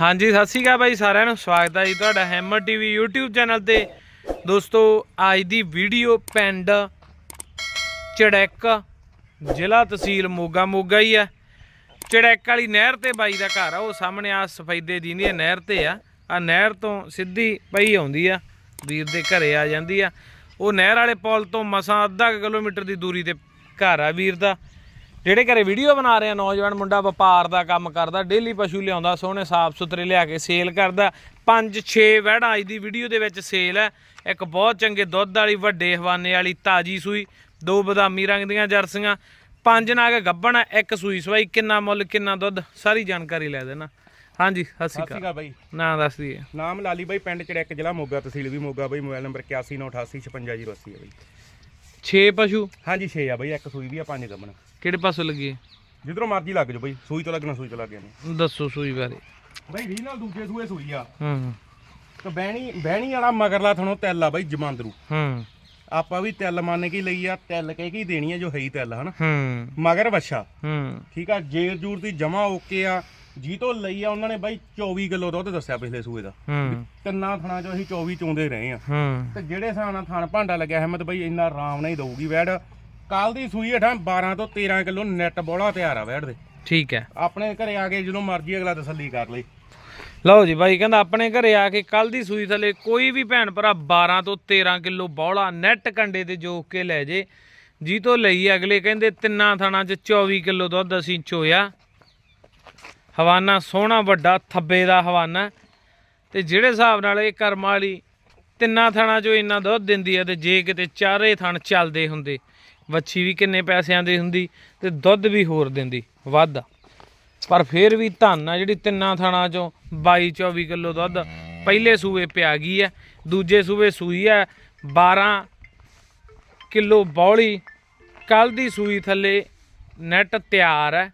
ਹਾਂਜੀ, ਸਤਿ ਸ਼੍ਰੀ ਅਕਾਲ ਬਾਈ ਸਾਰਿਆਂ ਨੂੰ। ਸਵਾਗਤ ਹੈ ਜੀ ਤੁਹਾਡਾ ਹੈਮਰ ਟੀਵੀ YouTube ਚੈਨਲ ਤੇ। ਦੋਸਤੋ, ਅੱਜ ਦੀ ਵੀਡੀਓ ਪਿੰਡ ਚੜੈਕ ਜ਼ਿਲ੍ਹਾ ਤਹਿਸੀਲ ਮੋਗਾ ਮੋਗਾ ਹੀ ਆ। ਚੜੈਕ ਵਾਲੀ ਨਹਿਰ ਤੇ ਬਾਈ ਦਾ ਘਰ ਆ, ਉਹ ਸਾਹਮਣੇ ਆ, ਸਫੈਦੇ ਦੀ ਨਹੀਂ ਨਹਿਰ ਤੇ ਆ। ਆ ਨਹਿਰ ਤੋਂ ਸਿੱਧੀ ਪਈ ਆਉਂਦੀ ਆ, ਵੀਰ ਦੇ ਘਰੇ ਆ ਜਾਂਦੀ ਆ। ਉਹ ਨਹਿਰ ਵਾਲੇ ਪੁਲ ਤੋਂ ਮਸਾਂ ਅੱਧਾ ਕੁ ਕਿਲੋਮੀਟਰ ਦੀ ਦੂਰੀ ਤੇ ਘਰ ਆ ਵੀਰ ਦਾ। ਜਿਹੜੇ ਘਰੇ ਵੀਡੀਓ ਬਣਾ ਰਹੇ ਆ ਨੌਜਵਾਨ ਮੁੰਡਾ ਵਪਾਰ ਦਾ ਕੰਮ ਕਰਦਾ ਡੇਲੀ ਪਸ਼ੂ ਲਿਆਉਂਦਾ ਸੋਹਣੇ ਸਾਫ਼ ਸੁਥਰੇ ਲਿਆ ਕੇ ਸੇਲ ਕਰਦਾ। 5-6 ਵਹਿੜਾਂ ਅੱਜ ਦੀ ਵੀਡੀਓ ਦੇ ਵਿੱਚ ਸੇਲ ਹੈ। ਇੱਕ ਬਹੁਤ ਚੰਗੇ ਦੁੱਧ ਵਾਲੀ ਵੱਡੇ ਹਵਾਨੇ ਵਾਲੀ ਤਾਜੀ ਸੂਈ ਦੋ ਬਦਾਮੀ ਰੰਗ ਦੀਆਂ ਜਰਸੀਆਂ ਪੰਜ ਨਾਗ ਗੱਬਣ ਇੱਕ ਸੂਈ ਸਵਾਈ ਕਿੰਨਾ ਮੁੱਲ ਕਿੰਨਾ ਦੁੱਧ ਸਾਰੀ ਜਾਣਕਾਰੀ ਲੈ ਦੇਣਾ। ਹਾਂਜੀ ਸਤਿ ਸ਼੍ਰੀ ਅਕਾਲ। ਅਕਾਲ ਬਾਈ। ਨਾਂ ਦੱਸ ਦਈਏ। ਨਾਮ ਲਾਲੀ ਬਾਈ ਪਿੰਡ ਚੜੈਕ ਜ਼ਿਲ੍ਹਾ ਮੋਗਾ ਤਹਿਸੀਲ ਵੀ ਮੋਗਾ ਬਾਈ ਮੋਬਾਈਲ ਨੰਬਰ 8198855080 ਹੈ ਬਾਈ। 6 ਪਸ਼ੂ? ਹਾਂਜੀ 6 ਆ ਬਾਈ ਇੱਕ ਸੂਈ ਵੀ ਆ ਪੰਜ ਗੱਬਣ। ਕਿਹੜੇ ਪਾਸੋਂ ਲੱਗੇ ਜਿੱਧਰੋਂ ਮਰਜ਼ੀ ਲੱਗ ਜਾਓ ਬਾਈ ਸੂਈ ਤੋਂ ਲੱਗਣਾ ਸੂਈ ਤੋਂ ਲੱਗ ਜਾਣੀ। ਦੱਸੋ ਸੂਈ ਬਾਰੇ। ਬਾਈ ਰੀ ਨਾਲ ਦੂਜੇ ਸੂਏ ਸੂਈ ਆ। ਹੂੰ। ਤੇ ਬਹਿਣੀ ਬਹਿਣੀ ਵਾਲਾ ਮਗਰਲਾ ਥਣੋਂ ਤਿੱਲ ਆ ਬਾਈ ਜਮਾਂਦਰੂ। ਹੂੰ। ਆਪਾਂ ਵੀ ਤਿੱਲ ਮੰਨ ਕੇ ਲਈ ਆ ਤਿੱਲ ਕਹਿ ਕੇ ਹੀ ਦੇਣੀ ਆ ਜੋ ਹੈ ਹੀ ਤਿੱਲ ਹਨਾ? ਹੂੰ। ਮਗਰ ਵੱਛਾ। ਹੂੰ। ਠੀਕ ਆ ਜੇਰ ਜੂਰ ਦੀ ਜਮਾ ਓਕੇ ਆ ਜੀ ਤੋਂ ਲਈ ਆ ਉਹਨਾਂ ਨੇ ਬਾਈ 24 ਕਿਲੋ ਦੁੱਧ ਦੱਸਿਆ ਪਿਛਲੇ ਸੂਏ ਦਾ। ਹੂੰ। ਤਿੰਨਾਂ ਥਣਾਂ ਚੋਂ ਅਸੀਂ 24 ਚੋਂਦੇ ਰਹੇ ਆ। ਹੂੰ। ਤੇ ਜਿਹੜੇ ਹਿਸਾਬ ਨਾਲ ਥਣ ਭਾਂਡਾ ਲੱਗਿਆ ਹਿੰਮਤ ਬਈ ਇੰਨਾ ਆਰਾਮ ਨਾਲ ਹੀ ਦਊਗੀ ਵੈੜ। ਕੱਲ ਦੀ ਸੂਈ ਹੇਠਾਂ 12 ਤੋਂ 13 ਕਿਲੋ ਨੈਟ ਬੋਲਾ ਤਿਆਰ ਆ ਵੈੜ ਦੇ। ਠੀਕ ਹੈ। ਆਪਣੇ ਘਰੇ ਆ ਕੇ ਜਦੋਂ ਮਰਜ਼ੀ ਅਗਲਾ ਤਸੱਲੀ ਕਰ ਲਈ ਲਓ ਜੀ ਬਾਈ ਕਹਿੰਦਾ ਆਪਣੇ ਘਰੇ ਆ ਕੇ ਕੱਲ ਦੀ ਸੂਈ ਥਲੇ ਕੋਈ ਵੀ ਭੈਣ ਭਰਾ 12 ਤੋਂ 13 ਕਿਲੋ ਬੌਲਾ ਨੈਟ ਕੰਡੇ ਤੇ ਜੋਕ ਕੇ ਲੈ ਜੇ। ਜੀ ਤੋਂ ਲਈ ਅਗਲੇ ਕਹਿੰਦੇ ਤਿੰਨਾਂ ਥਾਣਾ 'ਚ 24 ਕਿਲੋ ਦੁੱਧ ਅਸੀਂ ਚੋਇਆ। ਹਵਾਨਾ ਸੋਹਣਾ ਵੱਡਾ ਥੱਬੇ ਦਾ ਹਵਾਨਾ। ਤੇ ਜਿਹੜੇ ਹਿਸਾਬ ਨਾਲ ਇਹ ਕਰਮ ਵਾਲੀ ਤਿੰਨਾਂ ਥਾਣਾ 'ਚੋਂ ਇੰਨਾ ਦੁੱਧ ਦਿੰਦੀ ਹੈ ਤੇ ਜੇ ਕਿਤੇ ਚਾਰੇ ਥਣ ਚੱਲਦੇ ਹੁੰਦੇ। ਵੱਛੀ ਵੀ ਕਿੰਨੇ ਪੈਸਿਆਂ ਦੀ ਹੁੰਦੀ ਤੇ ਦੁੱਧ ਵੀ ਹੋਰ ਦਿੰਦੀ, ਵੱਧ। ਪਰ ਫਿਰ ਵੀ ਧੰਨ ਆ ਜਿਹੜੀ ਤਿੰਨਾਂ ਥਾਣਾ ਚੋਂ 22 24 ਕਿਲੋ ਦੁੱਧ ਪਹਿਲੇ ਸੂਏ ਪਿਆ ਗਈ ਹੈ, ਦੂਜੇ ਸੂਏ ਸੂਈ ਹੈ 12 ਕਿਲੋ ਬੌਲੀ ਕੱਲ ਦੀ ਸੂਈ ਥੱਲੇ ਨੈਟ ਤਿਆਰ ਹੈ।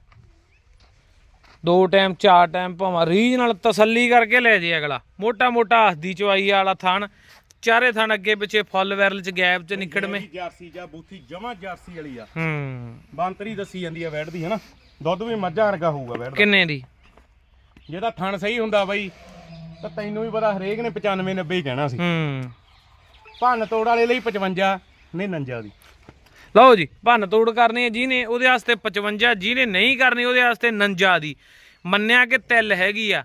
ਦੋ ਟਾਈਮ ਚਾਰ ਟਾਈਮ ਭਾਵੇਂ ਰੀਜ ਨਾਲ ਤਸੱਲੀ ਕਰਕੇ ਲੈ ਜੇ ਅਗਲਾ। ਮੋਟਾ ਮੋਟਾ ਹੱਦੀ ਚਵਾਈ ਵਾਲਾ ਥਣ ਚਾਰੇ ਥਣ ਅੱਗੇ ਪਿੱਛੇ ਫੁੱਲ ਵੈਰਲ ਚ ਗੈਪ ਚ ਨਿਕੜਵੇਂ ਜਰਸੀ ਜਾਂ ਬੂਥੀ ਜਮਾ ਜਰਸੀ ਵਾਲੀ ਆ। ਹੂੰ। ਬੰਤਰੀ ਦੱਸੀ ਜਾਂਦੀ ਆ ਵੈੜ ਦੀ ਹਨਾ? ਦੁੱਧ ਵੀ ਮੱਝਾਂ ਵਰਗਾ ਹੋਊਗਾ ਵੈੜ ਦਾ। ਕਿੰਨੇ ਦੀ? ਜਿਹਦਾ ਥਣ ਸਹੀ ਹੁੰਦਾ ਬਾਈ ਤਾਂ ਤੈਨੂੰ ਵੀ ਪਤਾ ਹਰੇਕ ਨੇ 95 90 ਹੀ ਕਹਿਣਾ ਸੀ। ਹੂੰ। ਭੰਨ ਤੋੜ ਵਾਲੇ ਲਈ 55 ਨਹੀਂ ਨੰਜਾ ਦੀ। ਲਓ ਜੀ ਭੰਨ ਤੋੜ ਕਰਨੀ ਹੈ ਜਿਹਨੇ ਉਹਦੇ ਵਾਸਤੇ 55 ਜਿਹਨੇ ਨਹੀਂ ਕਰਨੀ ਉਹਦੇ ਵਾਸਤੇ 49 ਦੀ। ਮੰਨਿਆ ਕਿ ਤਿਲ ਹੈਗੀ ਆ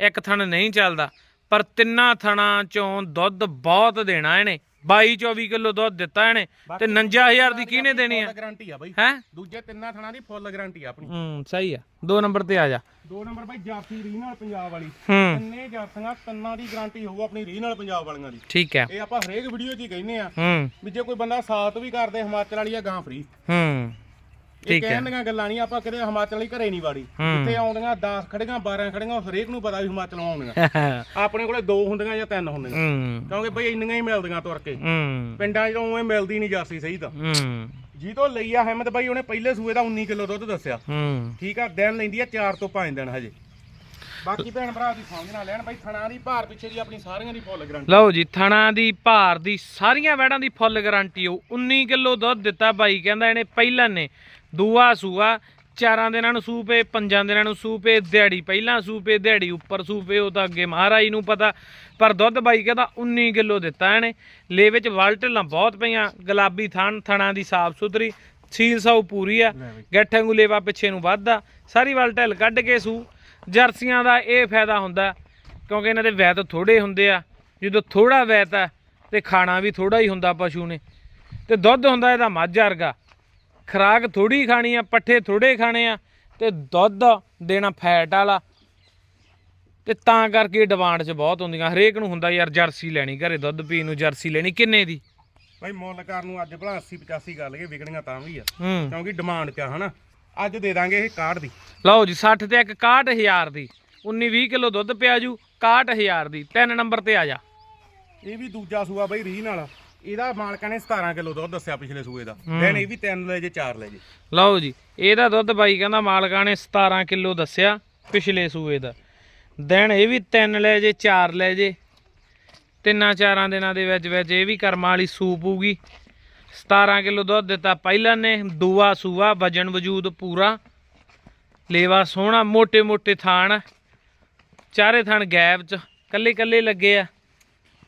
ਇੱਕ ਥਣ ਨਹੀਂ ਚੱਲਦਾ। ਪਰ ਤਿੰਨਾਂ ਥਣਾਂ ਚੋਂ ਦੁੱਧ ਬਹੁਤ ਦੇਣਾ ਇਹਨੇ। 22 24 ਕਿਲੋ ਦੁੱਧ ਦਿੱਤਾ ਇਹਨੇ ਤੇ 59000 ਦੀ ਕਿਹਨੇ ਦੇਣੀ ਆ? ਗਾਰੰਟੀ ਆ ਬਾਈ। ਹੈ? ਦੂਜੇ ਤਿੰਨਾਂ ਥਣਾਂ ਦੀ ਫੁੱਲ ਗਾਰੰਟੀ ਆ ਆਪਣੀ। ਹੂੰ ਸਹੀ ਆ। ਦੋ ਨੰਬਰ ਤੇ ਆ ਜਾ। ਦੋ ਨੰਬਰ ਬਾਈ ਜਾਫੀ ਰੀਨਲ ਪੰਜਾਬ ਵਾਲੀ। ਤਿੰਨੇ ਜਾਫੀਆਂ ਤਿੰਨਾਂ ਦੀ ਗਾਰੰਟੀ ਹੋਊ ਆਪਣੀ ਰੀਨਲ ਪੰਜਾਬ ਵਾਲੀਆਂ ਦੀ। ਠੀਕ ਹੈ ਇਹ ਆਪਾਂ ਹਰੇਕ ਵੀਡੀਓ 'ਚ ਹੀ ਕਹਿੰਦੇ ਆ ਵੀ ਜੇ ਕੋਈ ਬੰਦਾ ਸਾਥ ਵੀ ਕਰਦੇ ਹਿਮਾਚਲ ਵਾਲੀ ਆ ਗਾਂ ਫ੍ਰੀ ਹੂੰ। ਇਹ ਕਹਿਣ ਦੀਆਂ ਗੱਲਾਂ ਨਹੀਂ ਆਪਾਂ ਕਦੇ ਹਿਮਾਚਲ ਵਾਲੀ ਘਰੇ ਨਹੀਂ ਵਾੜੀ। ਜਿੱਥੇ ਆਉਂਦੀਆਂ 10 ਖੜੀਆਂ 12 ਖੜੀਆਂ ਹਰੇਕ ਨੂੰ ਪਤਾ ਵੀ ਹਿਮਾਚਲੋਂ ਆਉਂਦੀਆਂ। ਆਪਣੇ ਕੋਲੇ ਦੋ ਹੁੰਦੀਆਂ ਜਾਂ ਤਿੰਨ ਹੁੰਦੀਆਂ। ਕਿਉਂਕਿ ਬਈ ਇੰਨੀਆਂ ਹੀ ਮਿਲਦੀਆਂ ਤੁਰ ਕੇ। ਪਿੰਡਾਂ 'ਚ ਉਵੇਂ ਮਿਲਦੀ ਨਹੀਂ ਜਾਸੀ ਸਹੀ ਤਾਂ। ਜੀ ਤੋਂ ਲਈ ਆ ਹਿੰਮਤ ਬਾਈ ਉਹਨੇ ਪਹਿਲੇ ਸੂਏ ਦਾ 19 ਕਿਲੋ ਦੁੱਧ ਦੱਸਿਆ। ਠੀਕ ਆ ਦਿਨ ਲੈਂਦੀ ਆ 4 ਤੋਂ 5 ਦਿਨ ਹਜੇ। ਬਾਕੀ ਭੈਣ ਭਰਾ ਦੀ ਸਮਝ ਨਾ ਲੈਣ ਬਾਈ ਥਣਾ ਦੀ ਭਾਰ ਪਿੱਛੇ ਦੀ ਆਪਣੀ ਸਾਰੀਆਂ ਦੀ ਫੁੱਲ ਗਰੰਟੀ ਲਓ ਜੀ ਥਣਾ ਦੀ ਭਾਰ ਦੀ ਸਾਰੀਆਂ ਵੈੜਾਂ ਦੀ ਫੁੱਲ ਗਾਰੰਟੀ ਹੋ 19 ਕਿਲੋ ਦੁੱਧ ਦਿੱਤਾ ਬਾਈ ਕਹਿੰਦਾ ਇਹਨੇ ਪਹਿਲਾਂ ਨੇ। ਦੂਆ ਸੂਆ ਚਾਰਾਂ ਦਿਨਾਂ ਨੂੰ ਸੂਪੇ ਪੰਜਾਂ ਦਿਨਾਂ ਨੂੰ ਸੂਪੇ ਦਿਹਾੜੀ ਪਹਿਲਾਂ ਸੂਪੇ ਦਿਹਾੜੀ ਉੱਪਰ ਸੂਪੇ ਉਹ ਤਾਂ ਅੱਗੇ ਮਹਾਰਾਜ ਨੂੰ ਪਤਾ। ਪਰ ਦੁੱਧ ਬਾਈ ਕਹਿੰਦਾ 19 ਕਿਲੋ ਦਿੱਤਾ ਇਹਨੇ। ਲੇ ਵਿੱਚ ਵਲਟਲਾਂ ਬਹੁਤ ਪਈਆਂ ਗੁਲਾਬੀ ਥਣ ਥਣਾ ਦੀ ਸਾਫ਼ ਸੁਥਰੀ ਸੀਲ ਸਾਉ ਪੂਰੀ ਆ ਗੱਠ ਵਾਂਗੂ ਲੇਵਾ ਪਿੱਛੇ ਨੂੰ ਵੱਧਦਾ ਸਾਰੀ ਵਲਟਲ ਕੱਢ ਕੇ ਸੂ ਜਰਸੀਆਂ ਦਾ ਇਹ ਫਾਇਦਾ ਹੁੰਦਾ ਕਿਉਂਕਿ ਇਹਨਾਂ ਦੇ ਵੈਤ ਥੋੜੇ ਹੁੰਦੇ ਆ। ਜਦੋਂ ਥੋੜਾ ਵੈਤ ਆ ਤੇ ਖਾਣਾ ਵੀ ਥੋੜਾ ਹੀ ਹੁੰਦਾ ਪਸ਼ੂ ਨੇ। ਤੇ ਦੁੱਧ ਹੁੰਦਾ ਇਹਦਾ ਮੱਝ ਵਰਗਾ। ਖਰਾਕ ਥੋੜੀ ਖਾਣੀ ਆ ਪੱਠੇ ਥੋੜੇ ਖਾਣੇ ਆ ਤੇ ਦੁੱਧ ਦੇਣਾ ਫੈਟ ਵਾਲਾ। ਤੇ ਤਾਂ ਕਰਕੇ ਡਿਮਾਂਡ 'ਚ ਬਹੁਤ ਹੁੰਦੀਆਂ। ਹਰੇਕ ਨੂੰ ਹੁੰਦਾ ਯਾਰ ਜਰਸੀ ਲੈਣੀ ਘਰੇ ਦੁੱਧ ਪੀਣ ਨੂੰ ਜਰਸੀ ਲੈਣੀ ਕਿੰਨੇ ਦੀ? ਬਾਈ ਮੁੱਲ ਕਰਨ ਨੂੰ ਅੱਜ ਭਲਾ 80 85 ਕਰ ਲਈਏ ਵਿਕਣੀਆਂ ਤਾਂ ਵੀ ਆ। ਹੂੰ। ਕਿਉਂਕਿ ਡਿਮਾਂਡ 'ਚ ਆ ਹਨਾ? ਅੱਜ ਦੇ ਦਾਂਗੇ ਇਹ ਕਾਰਡ ਦੀ। ਲਓ ਜੀ 60 ਤੇ ਇੱਕ 61000 ਦੀ। 19 20 ਕਿਲੋ ਦੁੱਧ ਪਿਆ ਜੂ 61000 ਦੀ। ਤਿੰਨ ਨੰਬਰ ਤੇ ਆ ਜਾ। ਇਹ ਵੀ ਦੂਜਾ ਸੂਆ ਬਾਈ ਰੀਹ ਨਾਲ ਇਹਦਾ ਮਾਲਕਾਂ ਨੇ 17 ਕਿਲੋ ਦੁੱਧ ਦੱਸਿਆ ਪਿਛਲੇ ਸੂਏ ਦਾ। ਦੇਣ ਇਹ ਵੀ 3 ਲੈ ਜੇ ਚਾਰ ਲੈ ਜੇ। ਲਓ ਜੀ ਇਹਦਾ ਦੁੱਧ ਬਾਈ ਕਹਿੰਦਾ ਮਾਲਕਾਂ ਨੇ 17 ਕਿਲੋ ਦੱਸਿਆ ਪਿਛਲੇ ਸੂਏ ਦਾ। ਦਿਨ ਇਹ ਵੀ ਤਿੰਨ ਲੈ ਜੇ ਚਾਰ ਲੈ ਜੇ। ਤਿੰਨਾਂ ਚਾਰਾਂ ਦਿਨਾਂ ਦੇ ਵਿੱਚ ਵਿੱਚ ਇਹ ਵੀ ਕਰਮਾਂ ਵਾਲੀ ਸੂਪ ਹੋਊਗੀ 17 ਕਿਲੋ ਦੁੱਧ ਦਿੱਤਾ ਪਹਿਲਾਂ ਨੇ ਦੂਆ ਸੂਆ ਵਜਨ ਵਜੂਦ ਪੂਰਾ। ਲੇਵਾ ਸੋਹਣਾ ਮੋٹے ਮੋٹے ਥਾਣ। ਚਾਰੇ ਥਣ ਗੈਪ ਚ ਕੱਲੇ ਕੱਲੇ ਲੱਗੇ ਆ।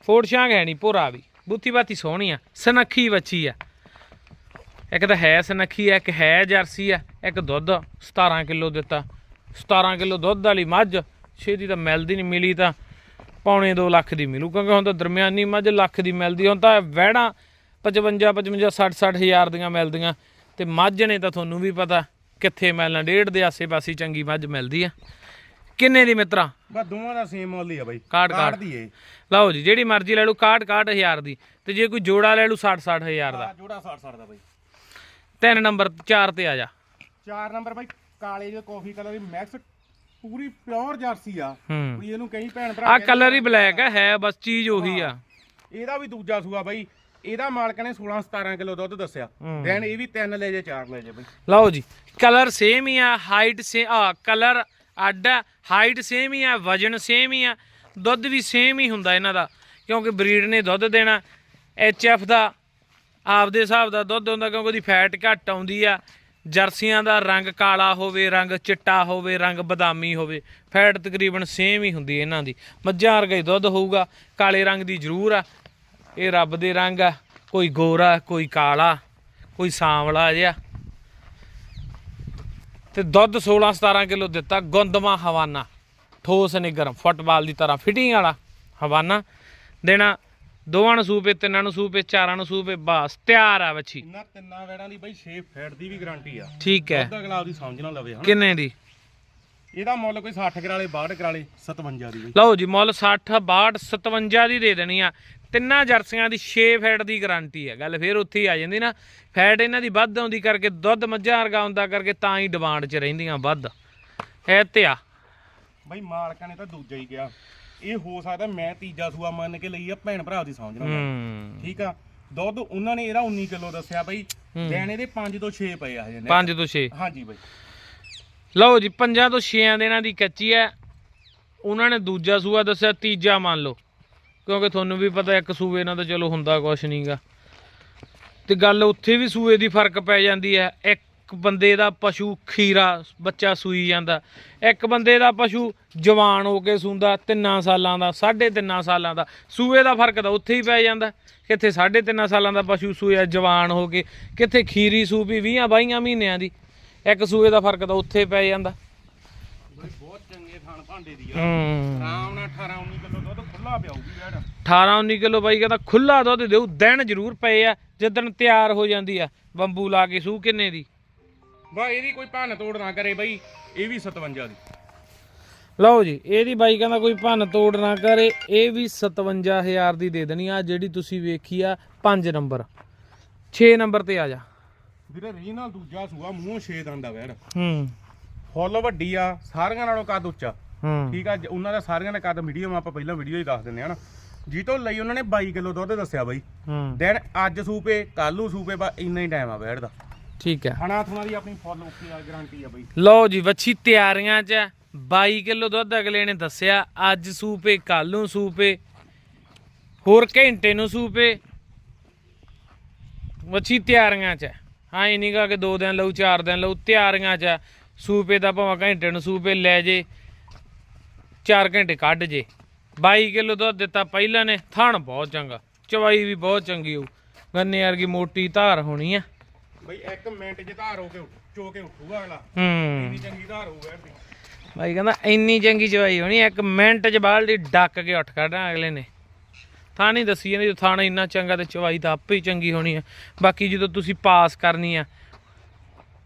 ਫੋੜ ਛਾਂਗ ਹੈ ਨਹੀਂ ਭੋਰਾ ਵੀ। ਬੁੱਤੀ ਬਾਤੀ ਸੋਹਣੀ ਆ, ਸਨੱਖੀ ਬੱਚੀ ਆ। ਇੱਕ ਤਾਂ ਹੈ ਸਨੱਖੀ ਆ, ਇੱਕ ਹੈ ਜਰਸੀ ਆ, ਇੱਕ ਦੁੱਧ 17 ਕਿਲੋ ਦਿੱਤਾ। 17 ਕਿਲੋ ਦੁੱਧ ਵਾਲੀ ਮੱਝ ਛੇਦੀ ਤਾਂ ਮਿਲਦੀ ਨਹੀਂ ਮਿਲੀ ਤਾਂ ਪੌਣੇ 2 ਲੱਖ ਦੀ ਮਿਲੂ ਕਿਉਂਕਿ ਹੁਣ ਤਾਂ ਦਰਮਿਆਨੀ ਮੱਝ ਲੱਖ ਦੀ ਮਿਲਦੀ ਹੁਣ ਤਾਂ ਵਹਿਣਾ 55 55 60 60 ਹਜ਼ਾਰ ਦੀਆਂ ਮਿਲਦੀਆਂ। ਤੇ ਮੱਝ ਨੇ ਤਾਂ ਤੁਹਾਨੂੰ ਵੀ ਪਤਾ ਕਿੱਥੇ ਮਿਲਣਾ, ਡੇਢ ਦੇ ਆਸੇ-ਪਾਸੇ ਚੰਗੀ ਮੱਝ ਮਿਲਦੀ ਆ। ਕਿੰਨੇ ਦੀ ਮਿੱਤਰਾ? ਬਸ ਦੋਵਾਂ ਦਾ ਸੇਮ ਮੁੱਲ ਹੀ ਆ ਬਾਈ। ਕਾਟ ਕਾਟ ਦੀ ਏ। ਲਓ ਜੀ ਜਿਹੜੀ ਮਰਜ਼ੀ ਲੈ ਲਓ 61 61 ਹਜ਼ਾਰ ਦੀ। ਤੇ ਜੇ ਕੋਈ ਜੋੜਾ ਲੈ ਲਓ 60 60 ਹਜ਼ਾਰ ਦਾ। ਆ ਜੋੜਾ 60 60 ਦਾ ਬਾਈ। ਤਿੰਨ ਨੰਬਰ 4 ਤੇ ਆ ਜਾ। ਚਾਰ ਨੰਬਰ ਬਾਈ ਕਾਲੇ ਜਿਹੇ ਕਾਫੀ ਕਲਰ ਦੀ ਮੈਕਸ ਪੂਰੀ ਪਿਓਰ ਜਰਸੀ ਆ। ਵੀ ਇਹਨੂੰ ਕਈ ਭੈਣ ਭਰਾ ਆ ਕਲਰ ਹੀ ਬਲੈਕ ਆ ਹੈ ਬਸ ਚੀਜ਼ ਉਹੀ ਆ। ਇਹਦਾ ਵੀ ਦੂਜਾ ਸੂਆ ਬਾਈ। ਇਹਦਾ ਮਾਲਕ ਨੇ 16 17 ਕਿਲੋ ਦੁੱਧ ਦੱਸਿਆ। ਦੈਨ ਇਹ ਵੀ ਤਿੰਨ ਲੈ ਜੇ ਚਾਰ ਲੈ ਜੇ ਬਾਈ। ਲਓ ਜੀ ਕਲਰ ਸੇਮ ਹੀ ਆ ਹਾਈਟ ਸੇ ਆ ਕਲਰ ਅੱਡ ਆ ਹਾਈਟ ਸੇਮ ਹੀ ਆ, ਵਜਨ ਸੇਮ ਹੀ ਆ, ਦੁੱਧ ਵੀ ਸੇਮ ਹੀ ਹੁੰਦਾ ਇਹਨਾਂ ਦਾ, ਕਿਉਂਕਿ ਬਰੀਡ ਨੇ ਦੁੱਧ ਦੇਣਾ ਐਚ ਐਫ ਦਾ, ਆਪਦੇ ਹਿਸਾਬ ਦਾ ਦੁੱਧ ਹੁੰਦਾ, ਕਿਉਂਕਿ ਉਹਦੀ ਫੈਟ ਘੱਟ ਆਉਂਦੀ ਆ, ਜਰਸੀਆਂ ਦਾ ਰੰਗ ਕਾਲਾ ਹੋਵੇ, ਰੰਗ ਚਿੱਟਾ ਹੋਵੇ, ਰੰਗ ਬਦਾਮੀ ਹੋਵੇ ਫੈਟ ਤਕਰੀਬਨ ਸੇਮ ਹੀ ਹੁੰਦੀ ਇਹਨਾਂ ਦੀ, ਮੱਝਾਂ ਵਰਗਾ ਹੀ ਦੁੱਧ ਹੋਊਗਾ, ਕਾਲੇ ਰੰਗ ਦੀ ਜ਼ਰੂਰ ਆ, ਇਹ ਰੱਬ ਦੇ ਰੰਗ ਆ, ਕੋਈ ਗੋਰਾ, ਕੋਈ ਕਾਲਾ, ਕੋਈ ਸਾਂਵਲਾ ਜਿਹਾ। ਤੇ ਦੁੱਧ 16 17 ਕਿਲੋ ਦਿੱਤਾ ਗੁੰਦਮਾ ਹਵਾਨਾ। ਠੋਸ ਨਿਗਰਮ ਫੁੱਟਬਾਲ ਦੀ ਤਰ੍ਹਾਂ ਫਿਟਿੰਗ ਵਾਲਾ ਹਵਾਨਾ। ਦੇਣਾ ਦੋਵਾਂ ਨੂੰ ਸੂਪੇ ਤਿੰਨਾਂ ਨੂੰ ਸੂਪੇ ਚਾਰਾਂ ਨੂੰ ਸੂਪੇ ਬਸ ਤਿਆਰ ਆ ਬੱਚੀ। ਇਹਨਾਂ ਤਿੰਨਾਂ ਵੈੜਾਂ ਦੀ ਬਾਈ 6 ਫੈਟ ਦੀ ਵੀ ਗਾਰੰਟੀ ਆ। ਠੀਕ ਹੈ। ਦੁੱਧ ਅਗਲਾ ਉਹਦੀ ਸਮਝ ਨਾ ਲਵੇ ਹਨਾ। ਕਿੰਨੇ ਦੀ? ਇਹਦਾ ਮੁੱਲ ਕੋਈ 60 ਕਰਾਲੇ 62 ਕਰਾਲੇ 57 ਦੀ ਲਓ ਜੀ ਮੁੱਲ 60 62 57 ਦੀ ਦੇ ਦੇਣੀ ਆ। ਤਿੰਨਾਂ ਜਰਸੀਆਂ ਦੀ 6 ਫੈਟ ਦੀ ਗਾਰੰਟੀ ਹੈ। ਗੱਲ ਫੇਰ ਉੱਥੇ ਆ ਜਾਂਦੀ ਨਾ। ਫੈਟ ਇਹਨਾਂ ਦੀ ਵੱਧ ਆਉਂਦੀ ਕਰਕੇ ਦੁੱਧ ਮੱਝਾਂ ਵਰਗਾ ਹੁੰਦਾ ਕਰਕੇ ਤਾਂ ਹੀ ਡਿਮਾਂਡ 'ਚ ਰਹਿੰਦੀਆਂ ਵੱਧ। ਇਹ ਤੇ ਆ। ਬਾਈ ਮਾਲਕਾਂ ਨੇ ਤਾਂ ਦੂਜਾ ਹੀ ਕਿਹਾ। ਇਹ ਹੋ ਸਕਦਾ ਮੈਂ ਤੀਜਾ ਸੂਆ ਮੰਨ ਕੇ ਲਈ ਆ ਭੈਣ ਭਰਾ ਦੀ ਸਮਝ ਨਾ ਲਵੇ। ਹੂੰ। ਠੀਕ ਆ? ਦੁੱਧ ਉਹਨਾਂ ਨੇ ਇਹਦਾ 19 ਕਿਲੋ ਦੱਸਿਆ ਬਾਈ। ਦੇਣ ਇਹਦੇ 5 ਤੋਂ 6 ਪਏ ਆ ਹਜੇ ਨੇ। 5 ਤੋਂ 6 ਹਾਂਜੀ ਬਾਈ। ਲਓ ਜੀ ਪੰਜਾਂ ਤੋਂ 6 ਦਿਨਾਂ ਦੀ ਕੱਚੀ ਹੈ। ਉਹਨਾਂ ਨੇ ਦੂਜਾ ਸੂਆ ਦੱਸਿਆ ਤੀਜਾ ਮੰਨ ਲਓ। ਕਿਉਂਕਿ ਤੁਹਾਨੂੰ ਵੀ ਪਤਾ ਇੱਕ ਸੂਏ ਨਾਲ ਤਾਂ ਚਲੋ ਹੁੰਦਾ ਕੁਛ ਨਹੀਂਗਾ ਤੇ ਗੱਲ ਉੱਥੇ ਵੀ ਸੂਏ ਦੀ ਫ਼ਰਕ ਪੈ ਜਾਂਦੀ ਹੈ। ਇੱਕ ਬੰਦੇ ਦਾ ਪਸ਼ੂ ਖੀਰਾ ਬੱਚਾ ਸੂਈ ਜਾਂਦਾ। ਇੱਕ ਬੰਦੇ ਦਾ ਪਸ਼ੂ ਜਵਾਨ ਹੋ ਕੇ ਸੂੰਦਾ ਤਿੰਨਾਂ ਸਾਲਾਂ ਦਾ ਸਾਢੇ ਤਿੰਨਾਂ ਸਾਲਾਂ ਦਾ। ਸੂਏ ਦਾ ਫ਼ਰਕ ਤਾਂ ਉੱਥੇ ਹੀ ਪੈ ਜਾਂਦਾ। ਕਿੱਥੇ ਸਾਢੇ ਤਿੰਨਾਂ ਸਾਲਾਂ ਦਾ ਪਸ਼ੂ ਸੂਇਆ ਜਵਾਨ ਹੋ ਕੇ। ਕਿੱਥੇ ਖੀਰੀ ਸੂਪੀ 20 22 ਮਹੀਨਿਆਂ ਦੀ। ਇੱਕ ਸੂਏ ਦਾ ਫ਼ਰਕ ਤਾਂ ਉੱਥੇ ਪੈ ਜਾਂਦਾ। ਬਹੁਤ ਚੰਗੇ ਥਾਣ ਭਾਂਡੇ ਦੀ ਆ। ਹੂੰ। ਆਰਾਮ ਨਾਲ 18 19 ਕਿਲੋ ਦੁੱਧ ਖੁੱਲਾ ਪਿਆਊਗੀ ਵੈੜ 18 19 ਕਿਲੋ ਬਾਈ ਕਹਿੰਦਾ ਖੁੱਲਾ ਦੁੱਧ ਦੇਊ ਦਿਨ ਜ਼ਰੂਰ ਪਏ ਆ ਜਿੱਦਣ ਤਿਆਰ ਹੋ ਜਾਂਦੀ ਆ ਬੰਬੂ ਲਾ ਕੇ ਸੂ ਕਿੰਨੇ ਦੀ? ਬਾ ਇਹਦੀ ਕੋਈ ਭੰਨ ਤੋੜ ਨਾ ਕਰੇ ਬਾਈ ਇਹ ਵੀ 57 ਦੀ। ਲਓ ਜੀ ਇਹਦੀ ਬਾਈ ਕਹਿੰਦਾ ਕੋਈ ਭੰਨ ਤੋੜ ਨਾ ਕਰੇ ਇਹ ਵੀ 57000 ਦੀ ਦੇ ਦੇਣੀ ਆ ਜਿਹੜੀ ਤੁਸੀਂ ਵੇਖੀ ਆ 5 ਨੰਬਰ। 6 ਨੰਬਰ ਤੇ ਆ ਜਾ। ਵੀਰੇ ਰੀਜਨਲ ਦੂਜਾ ਸੂਆ ਮੂੰਹ ਛੇ ਦੰਦ ਆ ਵੈੜ ਹੂੰ। ਫੁੱਲ ਵੱਡੀ ਆ ਸਾਰੀਆਂ ਨਾਲੋਂ ਕੱਦ ਉੱਚਾ। ਠੀਕ ਆ ਜ- ਉਹਨਾਂ ਦਾ ਸਾਰਿਆਂ ਦਾ ਕੱਦ ਮੀਡੀਅਮ ਆਪਾਂ ਪਹਿਲਾਂ ਵੀਡੀਓ ਹੀ ਦੱਸ ਦਿੰਦੇ ਨਾ। ਜੀ ਤੋਂ ਲਈ ਉਹਨਾਂ ਨੇ 22 ਕਿਲੋ ਦੁੱਧ ਦੱਸਿਆ ਬਾਈ। ਹੂੰ। ਦਿਨ ਅੱਜ ਸੂਪੇ ਕੱਲੂ ਸੂਪੇ ਬਾ ਇੰਨਾ ਹੀ ਟਾਈਮ ਆ ਵੈੜ ਦਾ ਠੀਕ ਹੈ ਖਾਣਾ ਥੁਣਾ ਦੀ ਆਪਣੀ ਫੁੱਲ ਓਕੇ ਆ ਗਾਰੰਟੀ ਆ ਬਾਈ। ਲਓ ਜੀ ਵੱਛੀ ਤਿਆਰੀਆਂ 'ਚ ਹੈ। 22 ਕਿਲੋ ਦੁੱਧ ਅਗਲੇ ਨੇ ਦੱਸਿਆ ਅੱਜ ਸੂਪੇ ਕੱਲ ਨੂੰ ਸੂਪੇ ਹੋਰ ਘੰਟੇ ਨੂੰ ਸੂਪੇ। ਵੱਛੀ ਤਿਆਰੀਆਂ 'ਚ ਹੈ। ਹਾਂ ਇਹ ਨਹੀਂਗਾ ਕਿ 2 ਦਿਨ ਲਊ 4 ਦਿਨ ਲਊ ਤਿਆਰੀਆਂ 'ਚ ਹੈ। ਸੂਪੇ ਦਾ ਭਾਵੇਂ ਘੰਟੇ ਨੂੰ ਸੂਪੇ ਲੈ ਜੇ। 4 ਘੰਟੇ ਕੱਢ ਜੇ। 22 ਕਿਲੋ ਦੁੱਧ ਦਿੱਤਾ ਪਹਿਲਾਂ ਨੇ ਥਣ ਬਹੁਤ ਚੰਗਾ। ਚਵਾਈ ਵੀ ਬਹੁਤ ਚੰਗੀ ਹੋਊ। ਗੰਨੇ ਵਰਗੀ ਮੋਟੀ ਧਾਰ ਹੋਣੀ ਆ। ਬਈ 1 ਮਿੰਟ ਚ ਧਾਰ ਹੋ ਕੇ ਚੋ ਕੇ ਉੱਠੂਗਾ ਅਗਲਾ। ਹੂੰ। ਇੰਨੀ ਚੰਗੀ ਧਾਰ ਹੋਊ ਵੈੜ ਦੀ ਭਾਈ ਕਹਿੰਦਾ ਇੰਨੀ ਚੰਗੀ ਚਵਾਈ ਹੋਣੀ ਇੱਕ ਮਿੰਟ 'ਚ ਬਾਲਟੀ ਡੱਕ ਕੇ ਉੱਠ ਖੜਨਾ ਅਗਲੇ ਨੇ। ਥਾਂ ਨਹੀਂ ਦੱਸੀ ਜਾਂਦੀ ਥਾਣਾ ਇੰਨਾ ਚੰਗਾ ਤੇ ਚਵਾਈ ਤਾਂ ਆਪੇ ਹੀ ਚੰਗੀ ਹੋਣੀ ਆ। ਬਾਕੀ ਜਦੋਂ ਤੁਸੀਂ ਪਾਸ ਕਰਨੀ ਆ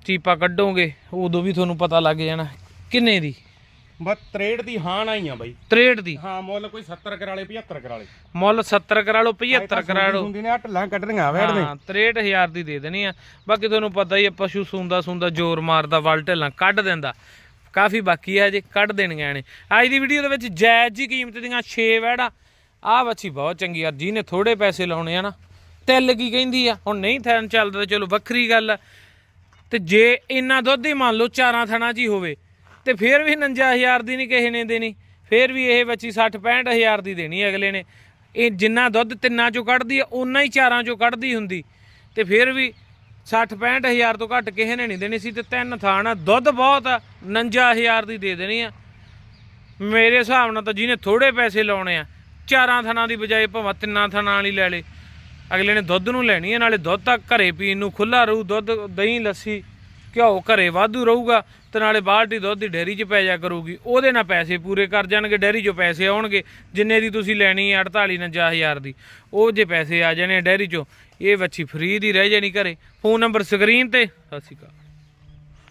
ਚੀਪਾ ਕੱਢੋਗੇ ਉਦੋਂ ਵੀ ਤੁਹਾਨੂੰ ਪਤਾ ਲੱਗ ਜਾਣਾ ਕਿੰਨੇ ਦੀ। ਬਸ 63 ਦੀ ਹਾਂ ਨਾ ਹੀ ਆ ਬਾਈ। 63 ਦੀ? ਹਾਂ ਮੁੱਲ ਕੋਈ 70 ਕਰਾਲੇ 75 ਕਰਾਲੇ ਮੁੱਲ 70 ਕਰਾ ਲਓ 75 ਕਰਾ ਲਓ। ਹੁੰਦੀ ਨੇ ਆ ਢੱਲਾਂ ਕੱਢਣੀਆਂ ਵੈੜ ਨੇ ਹਾਂ 63000 ਦੀ ਦੇ ਦੇਣੀ ਆ। ਬਾਕੀ ਤੁਹਾਨੂੰ ਪਤਾ ਹੀ ਆ ਪਸ਼ੂ ਸੂੰਦਾ ਸੂੰਦਾ ਜ਼ੋਰ ਮਾਰਦਾ ਵਲ ਢੇਲਾਂ ਕੱਢ ਦਿੰਦਾ। ਕਾਫੀ ਬਾਕੀ ਆ ਜੇ ਕੱਢ ਦੇਣੀਆਂ ਨੇ। ਅੱਜ ਦੀ ਵੀਡੀਓ ਦੇ ਵਿੱਚ ਜਾਇਜ਼ ਜੀ ਕੀਮਤ ਦੀਆਂ 6 ਵੈੜਾ। ਆਹ ਬੱਚੀ ਬਹੁਤ ਚੰਗੀ ਆ ਜਿਹਨੇ ਥੋੜੇ ਪੈਸੇ ਲਾਉਣੇ ਆ ਨਾ ਤਿੱਲ ਕੀ ਕਹਿੰਦੀ ਆ ਹੁਣ ਨਹੀਂ ਥੈਨ ਚੱਲਦਾ ਚਲੋ ਵੱਖਰੀ ਗੱਲ ਆ। ਤੇ ਜੇ ਇੰਨਾ ਦੁੱਧ ਹੀ ਮੰਨ ਲਓ ਚਾਰਾਂ ਥਣਾ ਹੀ ਹੋਵੇ ਤੇ ਫਿਰ ਵੀ 49000 ਦੀ ਨਹੀਂ, ਕਿਸੇ ਨੇ ਦੇਣੀ। ਫਿਰ ਵੀ ਇਹ ਬੱਚੀ 60 65000 ਦੀ ਦੇਣੀ ਅਗਲੇ ਨੇ। ਇਹ ਜਿੰਨਾ ਦੁੱਧ ਤਿੰਨਾਂ ਚੋਂ ਕੱਢਦੀ ਆ ਉਨਾ ਹੀ ਚਾਰਾਂ ਚੋਂ ਕੱਢਦੀ ਹੁੰਦੀ। ਤੇ ਫਿਰ ਵੀ 60 65000 ਤੋਂ ਘੱਟ ਕਿਸੇ ਨੇ ਨਹੀਂ ਦੇਣੀ ਸੀ ਤੇ ਤਿੰਨ ਥਾਣਾ ਦੁੱਧ ਬਹੁਤ ਆ 49000 ਦੀ ਦੇ ਦੇਣੀ ਆ। ਮੇਰੇ ਹਿਸਾਬ ਨਾਲ ਤਾਂ ਜਿਹਨੇ ਥੋੜੇ ਪੈਸੇ ਲਾਉਣੇ ਆ, ਚਾਰਾਂ ਥਣਾਂ ਦੀ ਬਜਾਏ ਭਾਵੇਂ ਤਿੰਨਾਂ ਥਣਾਂ ਵਾਲੀ ਲੈ ਲੇ। ਅਗਲੇ ਨੇ ਦੁੱਧ ਨੂੰ ਲੈਣੀ ਹੈ ਨਾਲੇ ਦੁੱਧ ਤਾਂ ਘਰੇ ਪੀਣ ਨੂੰ ਖੁੱਲਾ ਰਹੂ, ਦੁੱਧ ਦਹੀਂ, ਲੱਸੀ ਘਿਓ ਘਰੇ ਵਾਧੂ ਰਹੂਗਾ ਤੇ ਨਾਲੇ ਬਾਲਟੀ ਦੁੱਧ ਦੀ ਡੈਰੀ 'ਚ ਪੈ ਜਾ ਕਰੂਗੀ। ਉਹਦੇ ਨਾਲ ਪੈਸੇ ਪੂਰੇ ਕਰ ਜਾਣਗੇ, ਡੈਰੀ 'ਚੋਂ ਪੈਸੇ ਆਉਣਗੇ। ਜਿੰਨੇ ਦੀ ਤੁਸੀਂ ਲੈਣੀ ਹੈ 48 ਹਜ਼ਾਰ ਦੀ। ਉਹ ਜੇ ਪੈਸੇ ਆ ਜਾਣੇ ਡੈਰੀ 'ਚੋਂ, ਇਹ ਵੱਛੀ ਫ੍ਰੀ ਦੀ ਰਹਿ ਜਾਣੀ ਘਰੇ। ਫੋਨ ਨੰਬਰ ਸਕਰੀਨ ਤੇ, ਸਤਿ ਸ਼੍ਰੀ ਅਕਾਲ।